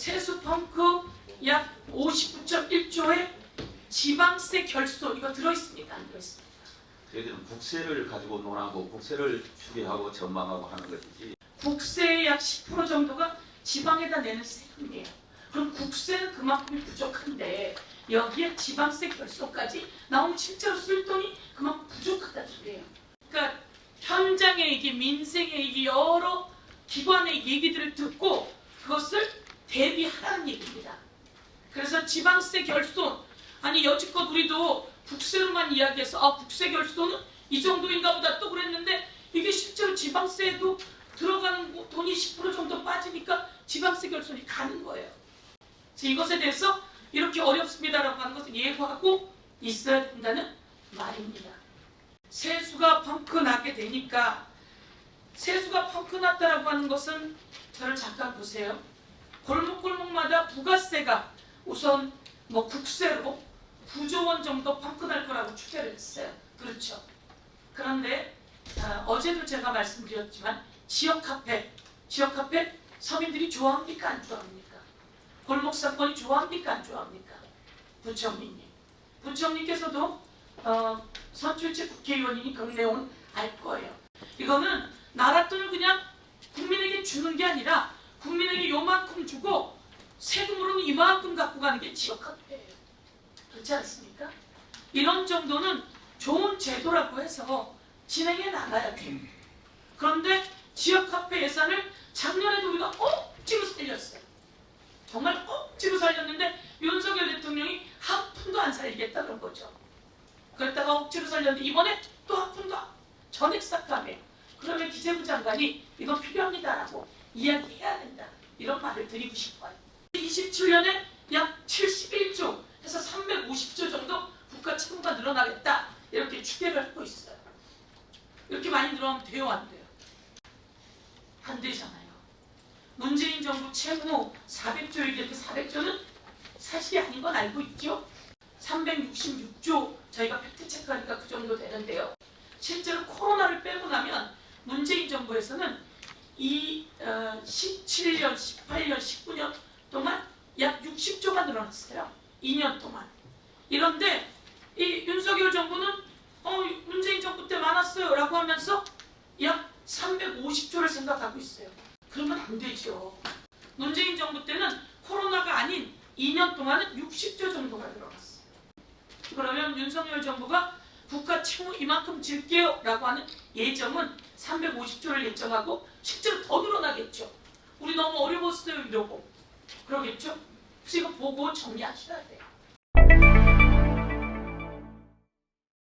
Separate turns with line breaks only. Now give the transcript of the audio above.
세수 펑크 약 59.1조의 지방세 결손 이거 들어있습니까? 안 들어있습니까?
저희들은 국세를 가지고 논하고 국세를 추계하고 전망하고 하는 것이지
국세의 약 10% 정도가 지방에다 내는 세금이에요. 그럼 국세는 그만큼이 부족한데 여기에 지방세 결손까지 나오면 실제로 쓸 돈이 그만큼 부족하다는 소리예요. 그러니까 현장의 얘기, 민생의 얘기, 여러 기관의 얘기들을 듣고 그것을 대비하라는 얘기입니다. 그래서 지방세 결손 아니 여지껏 우리도 국세로만 이야기해서 아 국세 결손은 이 정도인가 보다 또 그랬는데 이게 실제로 지방세에도 들어가는 거- 돈이 10% 정도 빠지니까 지방세 결손이 가는 거예요. 그래서 이것에 대해서 이렇게 어렵습니다라고 하는 것을 예고하고 있어야 된다는 말입니다. 세수가 펑크 나게 되니까 세수가 펑크 났다라고 하는 것은 저를 잠깐 보세요. 골목골목마다 부가세가 우선 뭐 국세로 9조 원 정도 펑크 날 거라고 추계를 했어요. 그렇죠. 그런데 아, 어제도 제가 말씀드렸지만 지역 카페, 지역 카페 서민들이 좋아합니까 안 좋아합니까? 골목 사건이 좋아합니까 안 좋아합니까? 부총리님, 부총리께서도 어, 선출제 국회의원이니 그 내용은 알 거예요. 이거는 나라 돈을 그냥 국민에게 주는 게 아니라 국민에게 요만큼 주고 세금으로는 이만큼 갖고 가는 게 지역 카페예요. 그렇지 않습니까? 이런 정도는 좋은 제도라고 해서 진행해 나가야 돼요. 그런데 지역 카페 예산을 작년에도 우리가 억지로 살렸어요. 정말 억지로 살렸는데 윤석열 대통령이 한 푼도 안 살리겠다 그런 거죠. 그랬다가 억지로 살렸는데 이번에 또 한 푼도 안- 전액 삭감해요. 그러면 기재부 장관이 이건 필요합니다라고 이야기해야 된다. 이런 말을 드리고 싶어요. 27년에 약 71조 해서 350조 정도 국가 채무가 늘어나겠다. 이렇게 추계를 하고 있어요. 이렇게 많이 늘어나면 돼요, 안 돼요? 안 되잖아요. 문재인 정부 채무 400조 얘기했는데 400조는 사실이 아닌 건 알고 있죠? 366조 저희가 팩트 체크하니까 그 정도 되는데요. 실제로 코로나를 빼고 나면 문재인 정부에서는 이 어, 17년, 18년, 19년 동안 약 60조가 늘어났어요. 2년 동안. 이런데 이 윤석열 정부는 어, 문재인 정부 때 많았어요 라고 하면서 약 350조를 생각하고 있어요. 그러면 안 되죠. 문재인 정부 때는 코로나가 아닌 2년 동안은 60조 정도가 늘어났어요. 그러면 윤석열 정부가 국가 채무 이만큼 질게요 라고 하는 예정은 350조를 예정하고 실제로 더 늘어나겠죠. 우리 너무 어려웠어요 이러고 그러겠죠. 이거 보고 정리하셔야 돼요.